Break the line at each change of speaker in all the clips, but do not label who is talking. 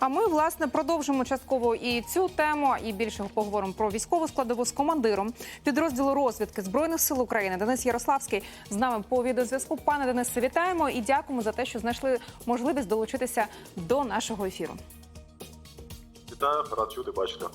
А ми власне продовжимо частково і цю тему, і більше поговоримо про військову складову з командиром підрозділу розвідки збройних сил України Денис Ярославський з нами по відеозв'язку. Пане Денисе, вітаємо і дякуємо за те, що знайшли можливість долучитися до нашого ефіру.
Вітаю, рад чути, бачити.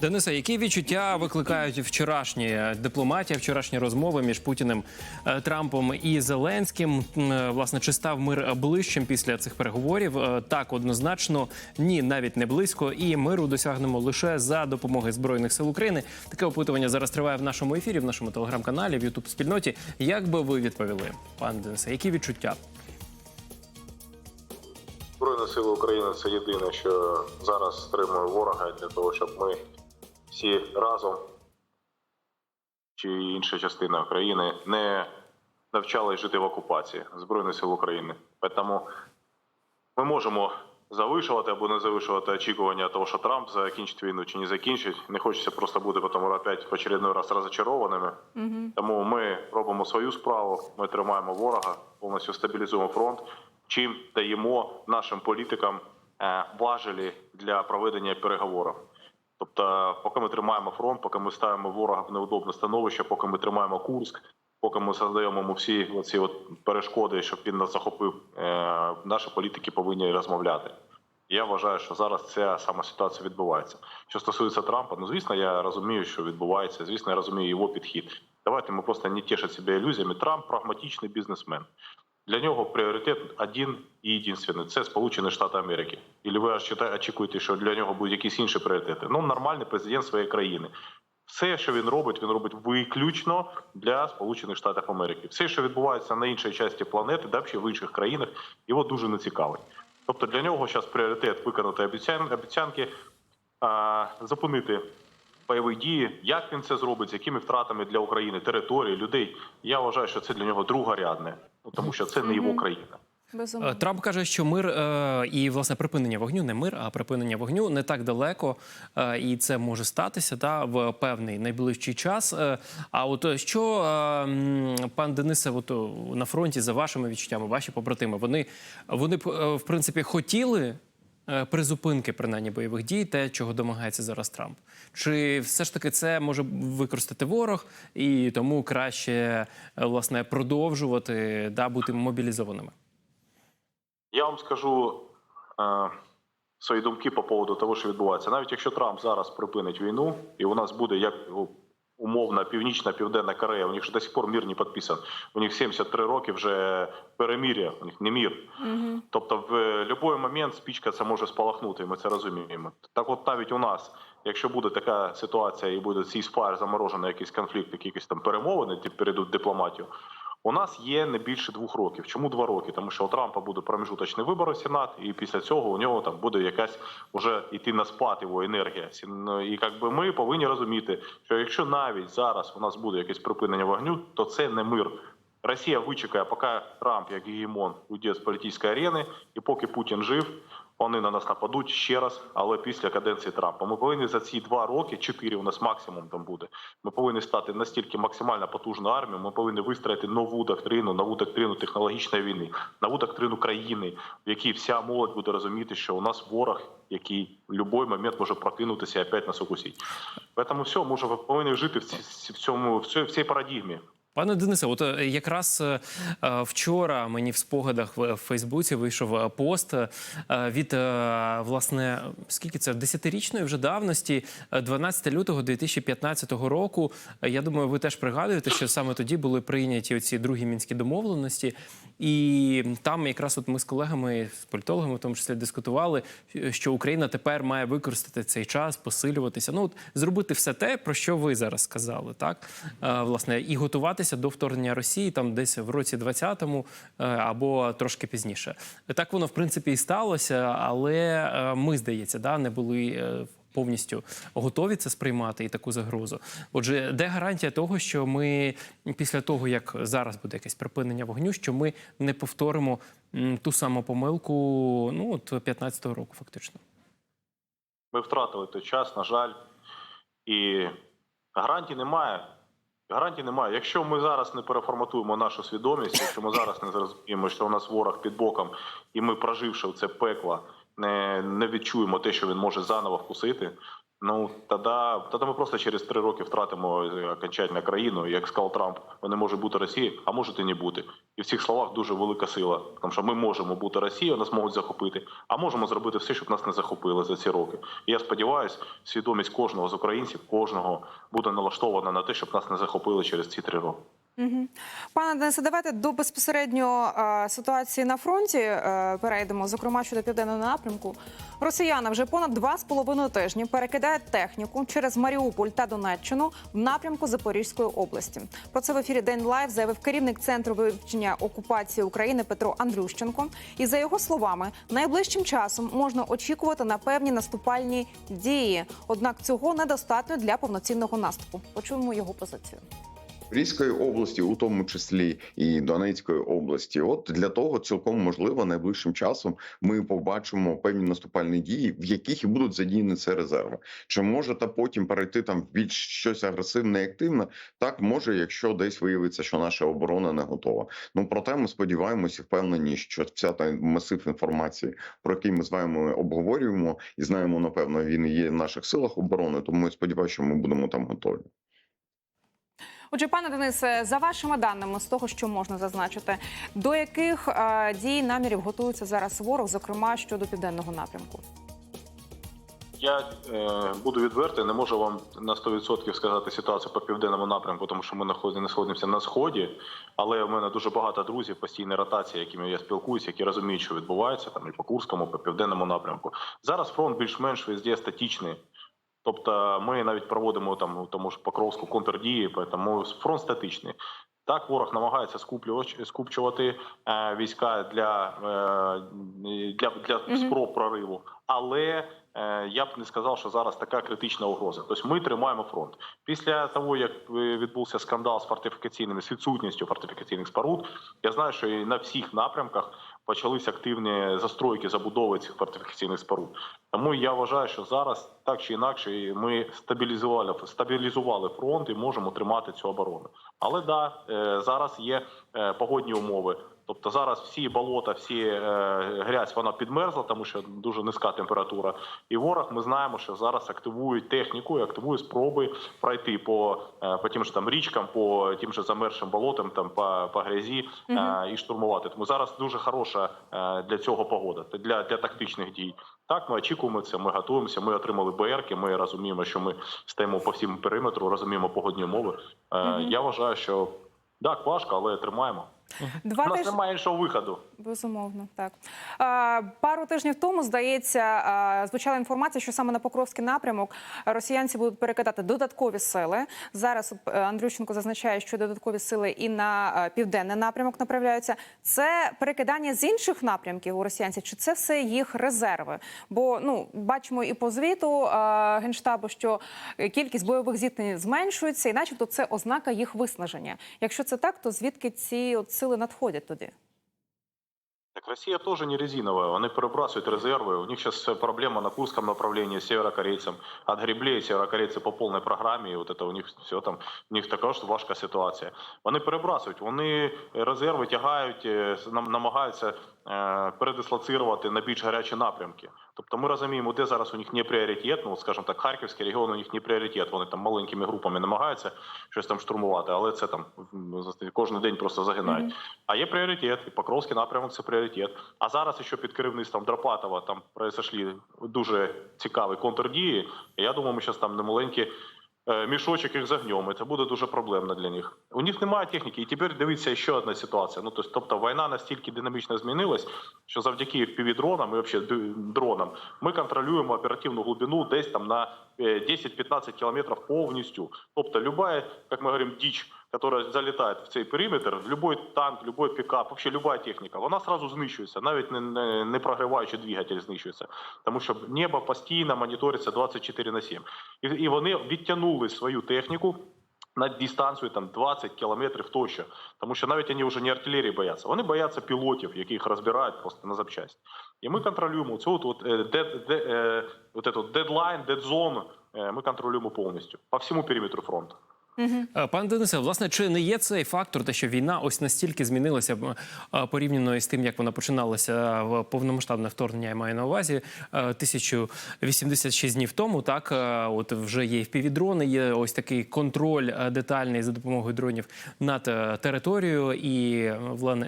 Дениса, які відчуття викликають вчорашні дипломатія, вчорашні розмови між Путіним, е, Трампом і Зеленським? Е, Власне, чи став мир ближчим після цих переговорів? Е, Так, однозначно, ні, навіть не близько. І миру досягнемо лише за допомоги збройних сил України. Таке опитування зараз триває в нашому ефірі, в нашому телеграм-каналі, в Ютуб спільноті. Як би ви відповіли, пане Денисе, які відчуття?
Збройні сили України це єдине, що зараз стримує ворога для того, щоб ми всі разом чи інша частина України не навчали жити в окупації Збройних сил України. Тому ми можемо завишувати або не завишувати очікування того, що Трамп закінчить війну чи не закінчить. Не хочеться просто бути потім опять в очередной раз розочарованими. Тому ми робимо свою справу, ми тримаємо ворога, повністю стабілізуємо фронт, чим даємо нашим політикам е, важелі для проведення переговорів. Тобто, поки ми тримаємо фронт, поки ми ставимо ворога в неудобне становище, поки ми тримаємо Курск, поки ми задаємо йому всі оці от перешкоди, щоб він нас захопив, е, наші політики повинні розмовляти. Я вважаю, що зараз ця сама ситуація відбувається. Що стосується Трампа, ну звісно, я розумію, що відбувається. Звісно, я розумію його підхід. Давайте ми просто не тішити себе ілюзіями. Трамп прагматичний бізнесмен. Для нього пріоритет один і єдиний – це Сполучені Штати Америки. І ви очі- очікуєте, що для нього будуть якісь інші пріоритети? Ну, нормальний президент своєї країни. Все, що він робить, він робить виключно для Сполучених Штатів Америки. Все, що відбувається на іншій часті планети, да, чи в інших країнах, його дуже не цікавить. Тобто для нього зараз пріоритет виконати обіцянки, а, зупинити бойові дії. Як він це зробить, з якими втратами для України, території, людей. Я вважаю, що це для нього другорядне, ну, тому що це не його країна.
Безумовно.
Е, Трамп каже, що мир е, і власне припинення вогню не мир, а припинення вогню не так далеко, е, і це може статися та в певний найближчий час. Е, а от що е, пан Денисе, от на фронті за вашими відчуттями, ваші побратими, вони вони е, в принципі хотіли. Е, Призупинки принаймні бойових дій, те, чого домагається зараз Трамп, чи все ж таки це може використати ворог, і тому краще е, власне продовжувати да бути мобілізованими?
Я вам скажу е, свої думки по поводу того, що відбувається. Навіть якщо Трамп зараз припинить війну, і у нас буде як умовна північна південна Корея, у них ж до сих пор мір не підписан. У них 73 роки вже перемір'я, у них не мір. Тобто, в будь-який момент спічка це може спалахнути, і ми це розуміємо. Так, от навіть у нас, якщо буде така ситуація і буде цей спар заморожений якийсь конфлікт, якісь там перемовини, перейдуть дипломатію. У нас є не більше двох років. Чому два роки? Тому що у Трампа буде проміжуточний вибор у Сенат, і після цього у нього там буде якась уже йти на спад його енергія. Ну, І якби ми повинні розуміти, що якщо навіть зараз у нас буде якесь припинення вогню, то це не мир. Росія вичекає, поки Трамп, як гегемон, уйде з політичної арени, і поки Путін жив, вони на нас нападуть ще раз, але після каденції Трампа. Ми повинні за ці два роки, чотири у нас максимум там буде. Ми повинні стати настільки максимально потужною армією. Ми повинні вистроїти нову доктрину, нову доктрину технологічної війни, нову доктрину країни, в якій вся молодь буде розуміти, що у нас ворог, який в будь-який момент може прокинутися і опять нас укусити. Тому все, ми повинні жити в цьому в цій парадігмі.
Пане Денисе, от е, якраз е, е, вчора мені в спогадах в Фейсбуці вийшов пост від власне скільки це 10-річної вже давності, е, 12 лютого 2015 року. Я думаю, ви теж пригадуєте, що саме тоді були прийняті оці другі мінські домовленості, і там якраз от ми з колегами, з політологами, в тому числі дискутували, що Україна тепер має використати цей час, посилюватися. Ну от зробити все те, про що ви зараз сказали, так Е, власне, і готуватися до вторгнення Росії там десь в році 20-му е, або трошки пізніше. Так воно в принципі і сталося, але е, ми, здається, да, не були. Повністю готові це сприймати і таку загрозу. Отже, де гарантія того, що ми після того, як зараз буде якесь припинення вогню, що ми не повторимо ту саму помилку ну от 15-го року, фактично.
Ми втратили той час, на жаль, і гарантій немає. Гарантій немає. Якщо ми зараз не переформатуємо нашу свідомість, якщо ми зараз не зрозуміємо, що у нас ворог під боком, і ми, проживши це пекло, не, не відчуємо те, що він може заново вкусити. Ну тоді, тоді ми просто через три роки втратимо е, окончательно країну. Як сказав Трамп, вони можуть бути Росія, а можуть і не бути. І в цих словах дуже велика сила. Тому що ми можемо бути Росією, нас можуть захопити, а можемо зробити все, щоб нас не захопили за ці роки. І я сподіваюся, свідомість кожного з українців, кожного буде налаштована на те, щоб нас не захопили через ці три роки.
Пане Денисе, давайте до безпосередньо е, ситуації на фронті е, перейдемо, зокрема щодо південного напрямку. Росіяни вже понад два з половиною тижні перекидають техніку через Маріуполь та Донеччину в напрямку Запорізької області. Про це в ефірі День Лайв заявив керівник центру вивчення окупації України Петро Андрющенко. І за його словами, найближчим часом можна очікувати на певні наступальні дії. Однак цього недостатньо для повноцінного наступу. Почуємо його позицію.
Різької області, у тому числі і Донецької області, от для того цілком можливо найближчим часом ми побачимо певні наступальні дії, в яких і будуть задіяні це резерви. Чи може та потім перейти там в більш щось агресивне і активне? Так може, якщо десь виявиться, що наша оборона не готова. Ну проте ми сподіваємося, впевнені, що вся та масив інформації, про який ми з вами обговорюємо, і знаємо, напевно, він є в наших силах оборони. Тому сподіваюся, що ми будемо там готові.
Отже, пане Денисе, за вашими даними, з того, що можна зазначити, до яких е, дій намірів готується зараз ворог, зокрема щодо південного напрямку?
Я е, буду відвертий, не можу вам на 100% сказати ситуацію по південному напрямку, тому що ми знаходи- знаходимося на сході. Але в мене дуже багато друзів, постійна ротація, якими я спілкуюся, які розуміють, що відбувається там і по Курському, по південному напрямку. Зараз фронт більш-менш везде статичний. Тобто ми навіть проводимо там тому ж Покровську контрдії, тому фронт статичний. Так, ворог намагається скупчувати е, війська для, е, для, для
Мгм.
спроб прориву, але е, я б не сказав, що зараз така критична угроза. Тобто ми тримаємо фронт. Після того, як е, відбувся скандал з фортифікаційними з відсутністю фортифікаційних споруд, я знаю, що і на всіх напрямках почалися активні застройки забудови цих фортифікаційних споруд. Тому я вважаю, що зараз так чи інакше ми стабілізували стабілізували фронт і можемо тримати цю оборону. Але да, е, зараз є е, погодні умови. Тобто зараз всі болота, всі е, грязь вона підмерзла, тому що дуже низька температура. І ворог ми знаємо, що зараз активують техніку і активують спроби пройти по, е, по тим ж там річкам, по тим же замерзшим болотам, там по, по грязі е, і штурмувати. Тому зараз дуже хороша е, для цього погода, для, для тактичних дій. Так, ми очікуємо це, ми готуємося. Ми отримали БРки. Ми розуміємо, що ми стоїмо по всім периметру, розуміємо погодні умови. Е,
Мгм.
Я вважаю, що так, важко, але тримаємо.
Два
У нас
тижні
немає іншого виходу.
безумовно. Так пару тижнів тому здається, звучала інформація, що саме на Покровський напрямок росіянці будуть перекидати додаткові сили. Зараз е, Андрющенко зазначає, що додаткові сили і на е, південний напрямок направляються. Це перекидання з інших напрямків у росіянців, чи це все їх резерви? Бо ну бачимо і по звіту е, генштабу, що кількість бойових зіткнень зменшується, і начебто це ознака їх виснаження. Якщо це так, то звідки ці от сили надходять туди?
Так Россия тоже не резиновая, они перебрасывают резервы. У них сейчас проблема на Курском направлении с северокорейцем. Отгребли северокорейцы по полной програмі, і от это у них все там, у них така ж важка ситуація. Вони перебрасують, вони резерви тягають, е, нам- намагаються е, передислоцирувати на більш гарячі напрямки. Тобто ми розуміємо, де зараз у них не пріоритет, ну, скажімо так, Харківський регіон у них не пріоритет. Вони там маленькими групами намагаються щось там штурмувати, але це там м, кожен день просто загинають. А є пріоритет, і Покровський напрямок це пріоритет. А зараз ще під керівництвом Драпатова там произошли дуже цікаві контрдії. Я думаю, ми зараз там немаленькі е, мішочок їх загнемо. І це буде дуже проблемно для них. У них немає техніки. І тепер дивіться ще одна ситуація. Ну тобто, війна настільки динамічно змінилась, що завдяки FPV-дронам і взагалі дронам ми контролюємо оперативну глибину десь там на е, 10-15 кілометрів повністю. Тобто, любая, як ми говоримо, діч, которая залітає в цей периметр, любой танк, любой пікап, вообще любая техніка, вона сразу знищується, навіть не, не, не прогріваючи двигатель знищується. Тому що небо постійно моніториться 24 на 7. І, і вони відтягнули свою техніку на дистанцію там 20 кілометрів тощо. Тому що навіть вони вже не артилерії бояться, вони бояться пілотів, яких розбирають просто на запчасті. І ми контролюємо цю от, от, дед, де, е, от дедлайн, дедзон, е, ми контролюємо повністю по всьому периметру фронту.
Е, Пане Денисе, власне, чи не є цей фактор, те, що війна ось настільки змінилася е, порівняно із тим, як вона починалася в повномасштабне вторгнення, я маю на увазі е, 1086 днів тому. Так, е, от вже є впівдрони, є ось такий контроль е, детальний за допомогою дронів над е, територією і е,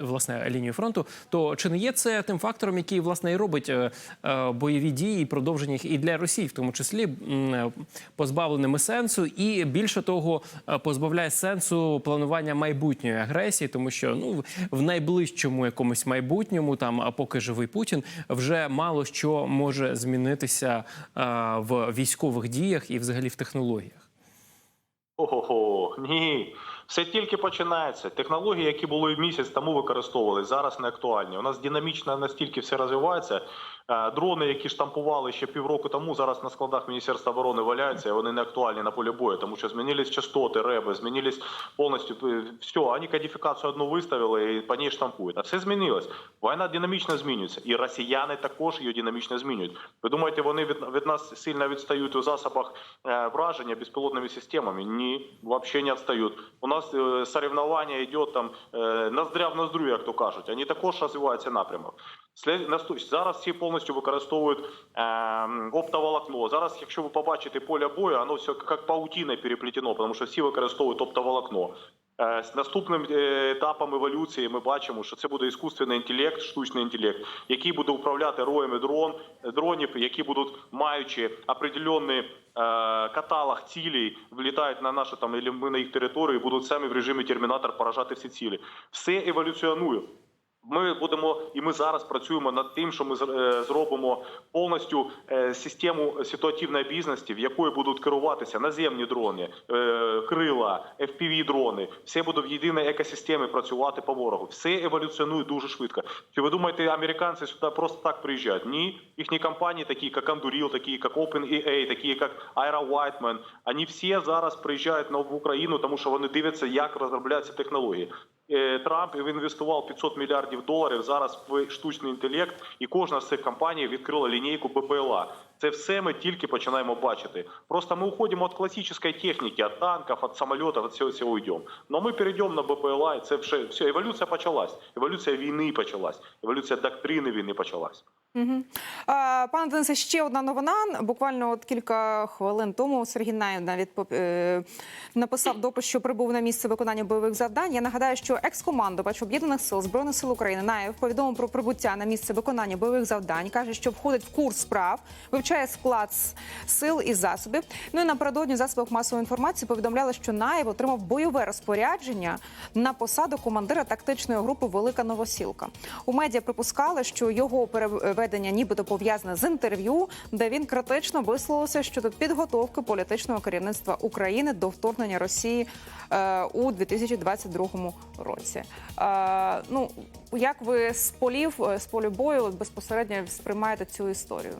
власне лінію фронту. То чи не є це тим фактором, який власне і робить е, е, бойові дії, і продовження їх і для Росії, в тому числі е, позбавленими сенсу, і більше того, е, позбавляє сенсу планування майбутньої агресії, тому що ну в найближчому якомусь майбутньому, там а поки живий Путін, вже мало що може змінитися е, в військових діях і взагалі в технологіях.
Ого, ні. Все тільки починається. Технології, які були місяць тому використовували, зараз не актуальні. У нас динамічно настільки все розвивається. Е, Дрони, які штампували ще півроку тому, зараз на складах Міністерства оборони валяються, і вони не актуальні на полі бою, тому що змінились частоти, реби, змінились повністю е, все. Вони кодифікацію одну виставили і по ній штампують. А все змінилось. Війна динамічно змінюється, і росіяни також її динамічно змінюють. Ви думаєте, вони від, від нас сильно відстають у засобах е, враження безпілотними системами? Ні, взагалі не відстають. У нас соревновання йде там ноздря в ноздрю, як то кажуть. Вони також розвиваються напрямок. Зараз всі повністю використовують е, оптоволокно. Зараз, якщо ви побачите поле бою, воно все як паутина переплетено, тому що всі використовують оптоволокно. Е, З наступним е, етапом еволюції ми бачимо, що це буде іскусственний інтелект, штучний інтелект, який буде управляти роями дрон, дронів, які будуть маючи определенний е, каталог цілей, влітають на нашу там, ми на їх територію, і будуть самі в режимі термінатор поражати всі цілі. Все еволюціонує. Ми будемо і ми зараз працюємо над тим, що ми е, зробимо повністю е, систему ситуативної бізнесу, в якої будуть керуватися наземні дрони, е, крила, fpv дрони. Все буде в єдиній екосистемі працювати по ворогу. Все еволюціонує дуже швидко. Чи ви думаєте, американці сюди просто так приїжджають? Ні, їхні компанії, такі як Anduril, такі як OpenEA, такі як Ira Whiteman, вони всі зараз приїжджають в Україну, тому що вони дивляться, як розробляються технології. Е, Трамп інвестував 500 мільярдів доларів зараз в штучний інтелект, і кожна з цих компаній відкрила лінійку БПЛА. Це все ми тільки починаємо бачити. Просто ми уходимо від класичної техніки, від танків, від самолітів, від цього всього йдемо. Но ми перейдемо на БПЛА, і це все, все еволюція почалась. Еволюція війни почалась, еволюція доктрини війни почалась.
Угу. Пане Денисе, ще одна новина. Буквально от кілька хвилин тому Сергій Наєв навіть е, написав допис, що прибув на місце виконання бойових завдань. Я нагадаю, що екс-командувач об'єднаних сил збройних сил України Наєв повідомив про прибуття на місце виконання бойових завдань. каже, що входить в курс справ, вивчає склад сил і засобів. Ну і напередодні засобах масової інформації повідомляли, що Наєв отримав бойове розпорядження на посаду командира тактичної групи Велика Новосілка. У медіа припускали, що його переведення нібито пов'язане з інтерв'ю, де він критично висловився щодо підготовки політичного керівництва України до вторгнення Росії е, у 2022 році. Е, ну як ви з полів е, з полю бою безпосередньо сприймаєте цю історію?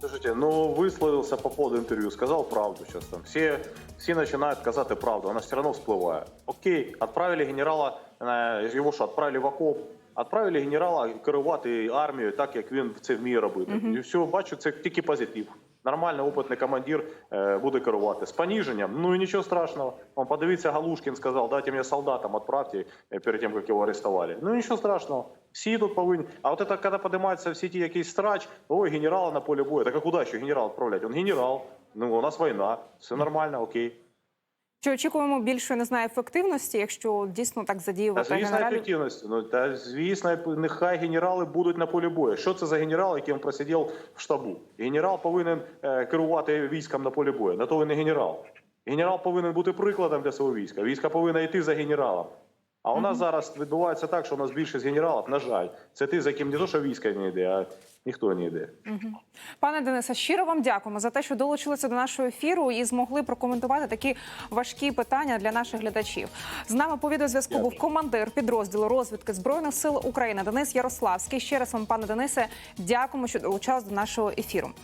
Слушайте, ну висловився по поводу интервью, сказал правду сейчас там. Все, все начинают казати правду, она все равно всплывает. Окей, отправили генерала, його що, отправили в окоп, отправили генерала керувати армією так, як він це вміє робити. І все, бачу, це тільки позитив. Нормально, опитний командир е, буде керувати. З поніженням, ну і нічого страшного. Он подивіться, Галушкін сказав, дайте мені солдатам, отправьте е, перед тим, як його арестували. Ну нічого страшного. Всі тут повинні. А от це, коли піднімається в сеті якийсь страч, ой, генерала на полі бою. Так а куди ще генерал відправляти? Він генерал. Ну, у нас війна, все нормально, окей.
Чи очікуємо більше не знаю ефективності, якщо дійсно так
Та
задіювати
звісно,
генералів?
ефективності. Ну та звісно, нехай генерали будуть на полі бою. Що це за генерал, який просидів в штабу? Генерал повинен е, керувати військом на полі бою. На то він не генерал. Генерал повинен бути прикладом для свого війська. Війська повинна йти за генералом. А у нас зараз відбувається так, що у нас більшість генералів, на жаль, це ти, за ким не то, що військо не йде, а ніхто не йде.
Пане Денисе, щиро вам дякуємо за те, що долучилися до нашого ефіру і змогли прокоментувати такі важкі питання для наших глядачів. З нами по відеозв'язку був командир підрозділу розвідки збройних сил України Денис Ярославський. Ще раз вам, пане Денисе, дякуємо, що долучались до нашого ефіру.